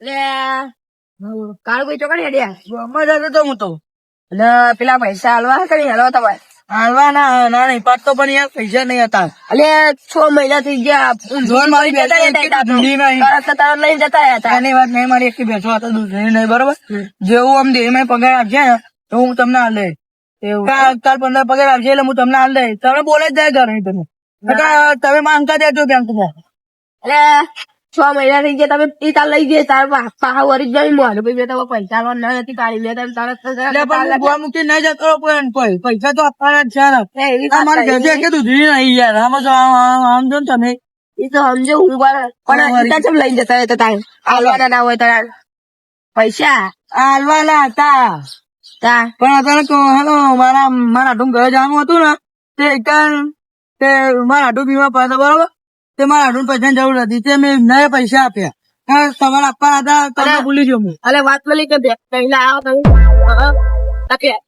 લે. કાળુ ચોકડી હેડ્યા મજા જતો હું તો. એટલે પેલા પૈસા હાલવા કરી હાલવા તમારે? હાલવા ના ના નહીં પણ યાર પૈસા નહીં હતા. અલે છ મહિના થઈ ગયા. જોન મારી બેટા. તરત તરત લઈને જતા હતા. એની વાત નહીં મારી એક બેસો હતો દૂધ નહીં બરોબર? જેવું આમ દેહમાં પગાર આપ્યા ને તો હું તમને હાલ એવું કાલ કાલ પંદર પગાર આવશે એટલે હું તમને હાલ દઈશ. તમે બોલે જ જાય ઘરે તમે. તમે માંગતા દેજો બેંકમાં. એટલે છ મહિના થઈ ગયા તમે તાર લઈ ગયા. તાર પાહા જઈ મોડું ભાઈ મેં તમે પૈસા આલવા ના નથી કાઢી. મેં તમે તરત ગોવા મૂકી નહીં જતો પણ કોઈ પૈસા તો આપવાના જ છે એ મારે થઈ. ઘરે કે નહીં યાર. આમ- જો આમ જો તમે. એ તો સમજો હું પણ ચમ લઈને જતા હતા તારે. હાલવાના ના હોય તારા. પૈસા? હાલવાના હતા. પણ અચાનક હેલો મારા મારા આટું ઘરે જવાનું હતું ને તે એકદમ તે મારા આટું બીમા પાસે બરોબર? તે મારા આટું પૈસા જરૂર હતી તે મેં નયા પૈસા આપ્યા. હા, તમારે આપવાના હતા તમે ભૂલી ગયો હું. વાત મળી કે બે- પહેલા આવો તમે.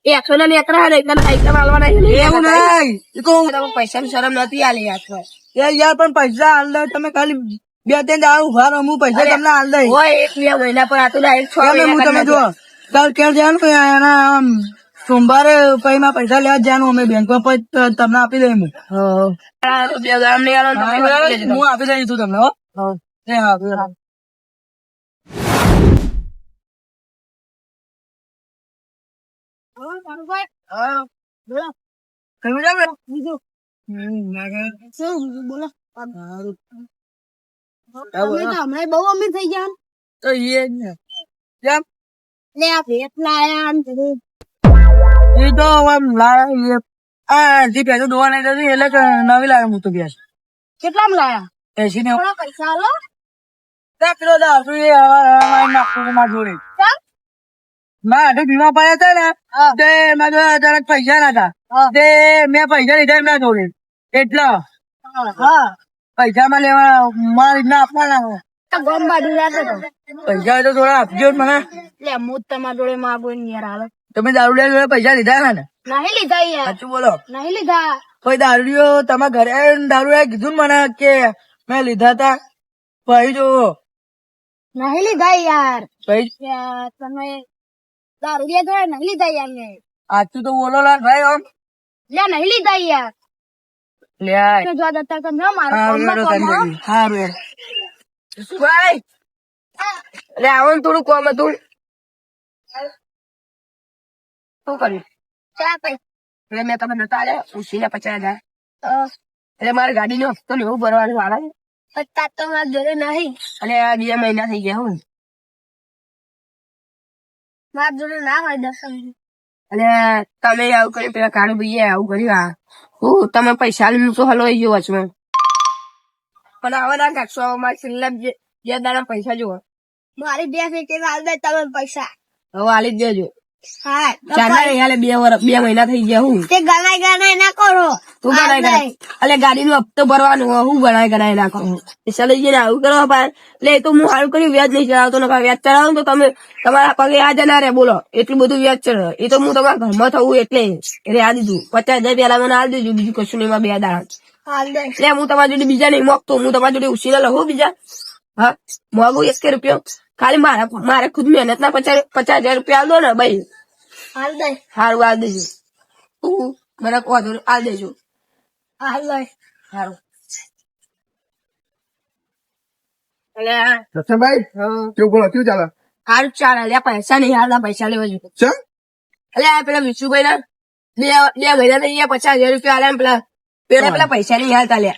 એકસો ને એકરા એકદમ હાલવાના એવું નહીં. પૈસાની શરમ નથી આલી યાર. પણ પૈસા હાલ દે તમે ખાલી બે ત્રણ દાડા ઊભા રહો હું પૈસા તમને હાલ દઈ હોય એક બે મહિના પર આતું હું તમે જો કાલ ક્યાં જવાનું કે એના આમ સોમવારે પછી માં પૈસા લેવા જ જવાનું અમે બેંકમાં પછી ત- તમને આપી દઈ હું નાખો. આ તો બે ગામ નહીં આલો ને તમે આપી દેજો તમે. હું આપી દઈશું તમને હો એ હા આપી દઈશું. હા. કયું છે બે? હમ, લાગે. સારું. હમણાં બહુ અમીર થઈ ગયા તો એ જ ને કેમ લે ભેટ લાયા ને બધું. એ તો આમ એ આ જે પેલું દોવા નહીં થતી એટલે નવી લાવે હું તો ગેસ કેટલામાં લાયા એસી ને પૈસા આલો દસ કિલો દાળ એ નાખવું મારા જોડે. મારા હાથે બીમા પડ્યા હતા ને. તે મારા જોડે અચાનક પૈસા ના હતા. તે મેં પૈસા લીધા એમના જોડે એટલા હા પૈસા માં લેવા મારા રીતના આપવાના. તો ગમ બાજુ જાતો તો. પૈસા તો થોડા આપજો ને મને. લે હું તમારા જોડે માગું ને યાર હાલો તમે દારૂડિયા જોડે પૈસા લીધા ને નહીં લીધા યાર. સાચું બોલો. નહીં લીધા. કોઈ દારૂ તમારા ઘરે આવીને દારૂડિયા કીધું ને મને કે મેં લીધા તા. ભાઈ જો નહીં લીધા યાર. ભાઈ તમે દારૂ લે જોડે નહીં લીધા યાર મેં આજતું તો બોલો લાલ ભાઈ આમ લે નહીં લીધા યાર. લે. તો જો દત્તક તમે મારો હારું કોમમાં ભાઈ આવો થોડું કોમ હતું. શું કર્યું? એટલે મેં તમે નતા આલ્યા ઉછીને પચાસ હજાર. અ, એટલે મારે ગાડીનો હપ્તો ને એવું ભરવાનું વાળા છે. પત્તા તો મારા જોડે નહીં. અને આ બે મહિના થઈ ગયા હું મારા જોડે ના હોય દસ અને તમે આવું કર્યું પેલા કાળુ ભાઈએ આવું કર્યું આ હું તમે પૈસા લઈને તો હલવાઈ ગયો વચમાં. પણ આવા ના કાઢશો મારે છેલ્લા બે દાડા પૈસા જોવા. મારી બે સેકન્ડ હાલ દે તમે પૈસા. હવે આલી જ દેજો. હા બે મહિના થઈ ગયા હું. તે ગણાય ગણાય ના કરો. તું ગણાય ગણાય? એટલે ગાડીનો હપ્તો ભરવાનો હું ગણાય ગણાય ના કરું? ચાલે જઈને આવું કરો પાર એટલે તો હું સારું કર્યું વ્યાજ નહીં ચડાવતો નકર વ્યાજ ચડાવું તો તમે તમારા પગે આ જના રે બોલો. એટલું બધું વ્યાજ ચડે. એ તો હું તમારા ઘરમાં થવું એટલે. એટલે આ દીધું. પચાસ હજાર પેલા મને આ દીધું બીજું કશું નહીં બે દાડા. હાલ દે હું તમારી જોડે બીજા નહીં મોકતો. હું તમારી જોડે ઉછીને લઉં બીજા. હા મોગું એક રૂપિયો. ખાલી મારા મારે ખુદ મહેનત ના પચાસ પચાસ હજાર રૂપિયા આવ્યો દો ને ભાઈ હાલ દે સારું આલ દેજો. તું મને કહો તો આલ દેજો. એટલે દર્શનભાઈ કેવું બોલો કેવું ચાલે? સારું ચાલે. લે પૈસા નહીં હાલના પૈસા લેવા જોઈએ. અલ્યા આ પેલા વિશુભાઈ ના બે બે મહિના પચાસ હજાર રૂપિયા આલ્યા ને પેલા પેલા પેલા પૈસા નહીં હાલતા લે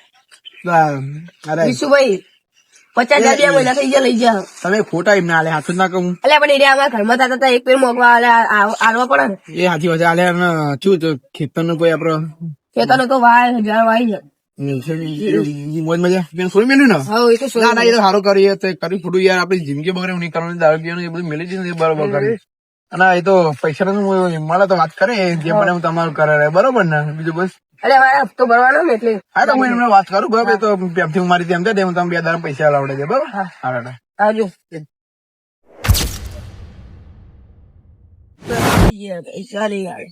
અરે. વિશુભાઈ પચાસ હજાર બે મહિના થઈ ગયા લઈ ગયા તમે ખોટા એમને આલે હાથ ના કહું. એટલે પણ એ અમારા ઘરમાં થતા હતા એક પેર મોગવા આલવા પડે ને. એ હાથી વચ્ચે આલે શું ખેતરનું કોઈ આપડે ખેતરનો તો વાય હજાર વાય ને? ના ના તો પૈસા નું મળે તો વાત કરે જે મને હું તમારું કરે બરોબર ને? બીજું બસ. એટલે મારે હપ્તો ભરવાનો ને એટલે. હા તો હું એમને વાત કરું બરાબર? તો એમથી હું મારી તેમ દે હું તમે બે દાડા પૈસા લાવડે છે બરાબર? હા. હા આવજો પૈસા નહીં આવે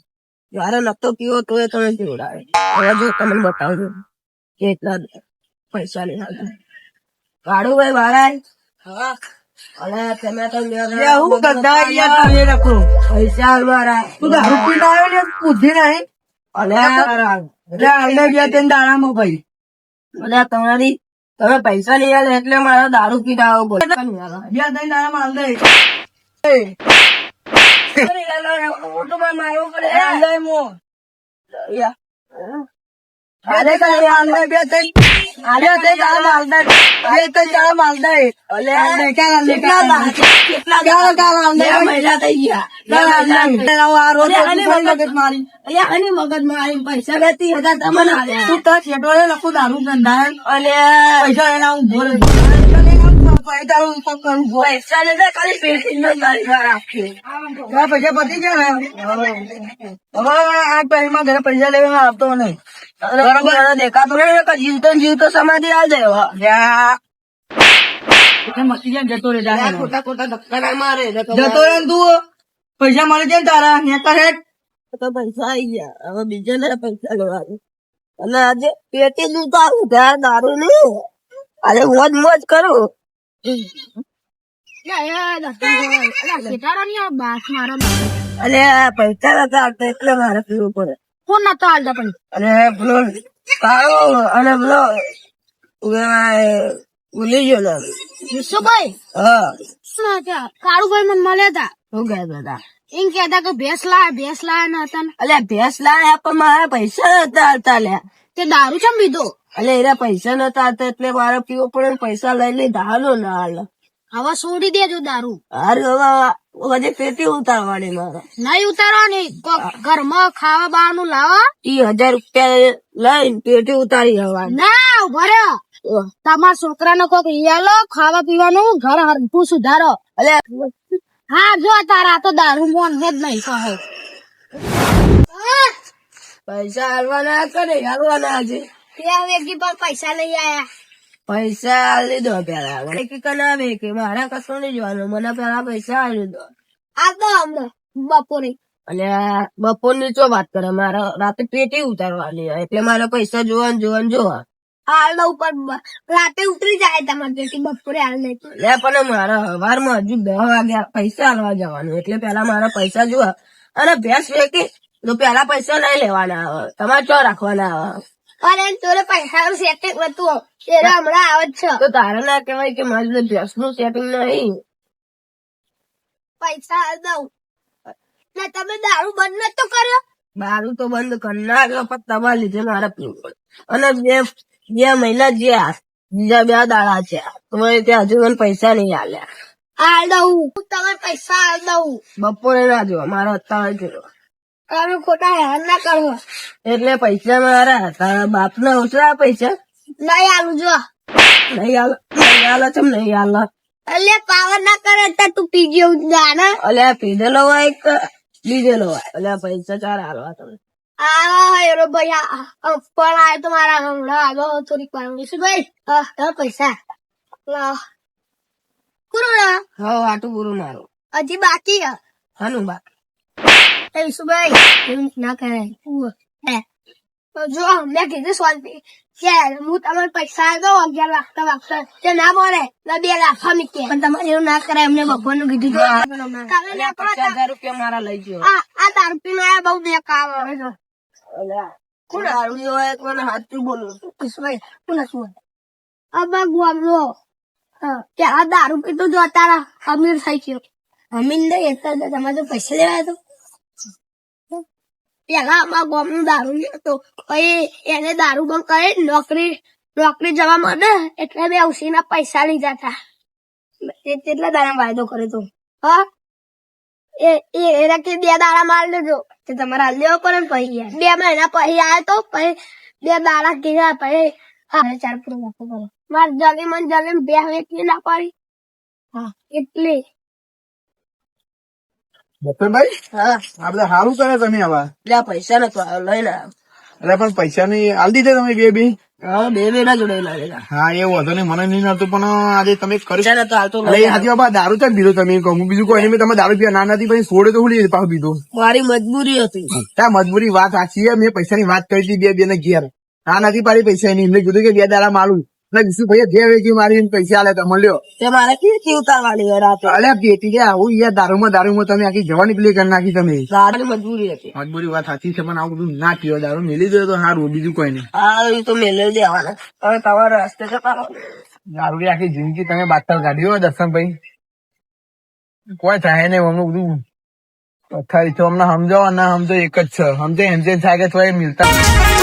જયારે નતો પીવો તો એ તમે જીવડાવે હવે જો તમને બતાવજો કેટલા પૈસા લઈ કાઢું ભાઈ મારા અને તમે તો હું ગધા યાર તમે રખો. પૈસા મારા તું દારૂ પીને આવ્યો ને બુદ્ધિ નહીં તમારી તમે પૈસા લઈ આલે એટલે મારા દારૂ પીતા આવો બોલ. મારો પડે અલે કેટલા? કેટલા થઈ ગયા? આ રોજ મગજ- મારી મારી પૈસા લેતી હતા તમને આલ્યા. તું તાર શેઠવાડે લખું દારૂ ધંધા પૈસા એના હું ભોર પૈસા લેતા ખાલી પેટી પૈસા પતી ગયા ને હવે આ ટાઈમમાં ઘરે પૈસા લેવા આવતો નહીં મને દેખાતું નહીં જીવતો જીવતો સમાધિ આ મસ્તી જાય જતો રે ખોટા ખોટા ધક્કા મારે જતો રે તું. પૈસા મળી જાય ને તારા નેતા હેઠ. તો પૈસા આવી ગયા. હવે બીજા ને પૈસા લેવાનું. અને આજે પેટી લૂંટાવું ત્યાં દારૂ નહીં. આજે મોજ મોજ કરું. આ પૈસા નતા આવતા એટલે મારે પીવું પડે. કોણ નતો હાલતા પણ. અને પેલો કાળો અને પેલો ભૂલી ગયો ને વિશુભાઈ હા. શું હતા કાળુભાઈ મને મળ્યા હતા. શું કહેતા હતા? એમ કહેતા કે ભેંસ લાયા ભેંસ લાયા ના હતા. અલ્યા ભેંસ લાયા પણ મારા પૈસા નતા આવતા લ્યા તે દારૂ ચમ પીધો? અલે એના પૈસા નતા હતા એટલે મારે પીવો પડે પૈસા લઈ લીધા દારૂ ના હાલ હવે છોડી દેજો દારૂ. અરે હવે હજી પેટી ઉતારવાની મારે. નહીં ઉતારવાની. ઘરમાં ખાવા બાવાનું લાવા. ઈ હજાર રૂપિયા લઈને પેટી ઉતારી જવાની ના ભરે તમારા છોકરાને કોક ઈયાલો ખાવા પીવાનું ઘર હરખું સુધારો. અલ્યા. હા જો તારા તો દારૂ મોન જ નહીં કહે. પૈસા હાલવાના કરે હાલવાના આજે ત્યાં વેગી પર પૈસા લઈ આયા. પૈસા હાલ લીધો પેલા. કનાવે કે મારા કશું નહીં જોવાનું. મને પેલા પૈસા હાલ લીધો. આ તો હમણાં બપોરે. અને બપોરની ચો વાત કરે? મારે રાતે પેટી ઉતારવાની એટલે મારે પૈસા જોવાનું જોવાનું જોવા હાલ ઉપર રાતે ઉતરી જાય તમારે પેટી બપોરે હાલ નહીં. લે પણ મારે સવારમાં હજુ દસ વાગ્યા પૈસા હાલવા જવાનું. એટલે પેલા મારા પૈસા જોવા. અને ભેંસ વેકી તો પેલા પૈસા નહીં લેવાના. આવે તમારે ચો રાખવાના? આવે અરે તોરે પૈસા નું સેટિંગ હતું. તેરે હમણાં આવે છે. તો તારે ના કહેવાય કે મારી જોડે ભેંસનું સેટિંગ નહીં. પૈસા દઉં. ને તમે દારૂ બંધ નતો કર્યો? દારૂ તો બંધ કરી નાખ્યો પણ તમારા લીધે મારે પીવું અને બે બે મહિના જે બીજા બે દાડા છે. તમારે ત્યાં હજુ મને પૈસા નહીં આલ્યા. હાલ દઉં. તમે પૈસા દઉં. બપોરે ના જો મારે અત્યારે જોયો તમે ખોટા હેરાન ના કરવો. એટલે પૈસા મારા તારા બાપ ના ઓછા પૈસા? નહીં આલું જો. નહીં આલો નહીં આલો ચમ નહીં આલો. એટલે પાવર ના કરે તો તું પી ગયો જાને એટલે પીધેલો હોય કે લીધેલો હોય? એટલે પૈસા ચાર હાલવા તમે. આ એરો ભાઈ પણ આ તો મારા હમણાં આગો થોડીક વાર. શું ભાઈ પૈસા. કોનો ના હા આટું પૂરું મારું. હજી બાકી. હાનું બાપ એ ઈશુભાઈ એવું ના કરાય તો જો મેં કીધું કે હું તમને પૈસા દઉં અગિયાર વાગતા વાગતા તે ના બોલે ના બે લાફા મીકે પણ તમારે એવું ના કરાય ભગવાન કીધું હતું. કાલે ના પચાસ હજાર રૂપિયા મારા લઈ ગયો આ પીને આયા બહુ બેકાર આવે કોણ દારૂ હોય તો મને હાથથી બોલું છું ઈશુભાઈ શું હતું હવે કે આ દારૂ પીતો જો તારા અમીર થઈ ગયો અમીર નહીં એટલા તો તમારે પૈસા લેવા તો પેલા અમારા ગામનું દારૂ હતો એને દારૂ બંધ કરી નોકરી નોકરી જવા માટે એટલે બે ઉસીના પૈસા લીધા હતા કેટલા દાડા વાયદો કર્યો તો? હા? એ એ એના કે બે દાડા માર લેજો. તે તમારે હાલ લેવો પડે ને પછી યાર. બે મહિના પછી આવ્યો તો પછી બે દાડા કીધા પછી હા ચાર પૂરો કરો. મારે જલી મન જલી બે વેચી ના પાડી. હા. એટલે બપોરભાઈ હા. આ બધા સારું કરે તમે હવે એટલે પૈસા ને લઈ લે. એટલે પણ પૈસા ની આલ દીધા તમે બે બે? હા બે બે ના જોડે લાગેલા હા એ વાંધો નહીં મને નહીં નતું પણ આજે તમે કરી તો હાલ તો અરે આજે બાબા દારૂ તો પીધો તમે કહું બીજું કોઈ નહીં તમે દારૂ પીવા ના નથી પછી સોડે તો હું લઈ પાછું પીધો. મારી મજબૂરી હતી. ત્યાં મજબૂરી વાત સાચી છે? મેં પૈસાની વાત કરી હતી બે બે ને ઘેર. ના નથી પાડી પૈસા એની એમને કીધું કે બે દાડા માલું ને વિશુ ભાઈ જે વેચી મારી પૈસા આલે તમે લ્યો. તે મારે કેવી ઉતારવાની હોય રાતે અલે પેટી કે આવું યાર દારૂમાં દારૂમાં તમે આખી જવાની પેલી કરી નાખી તમે. મજબૂરી હતી. મજબૂરી વાત સાચી છે પણ આવું બધું ના પીવો દારૂ મેલી દો તો સારું બીજું કોઈ નહીં. હા એ તો મેળવી દેવાના. હવે તમારા રસ્તે જતા દારૂ આખી જિંદગી તમે બાતલ કાઢી દર્શન દર્શનભાઈ કોઈ થાય નહીં અમને બધું પથારી તો અમને સમજો ના સમજો એક જ છે. સમજે એમ થાય કે થોડા મિલતા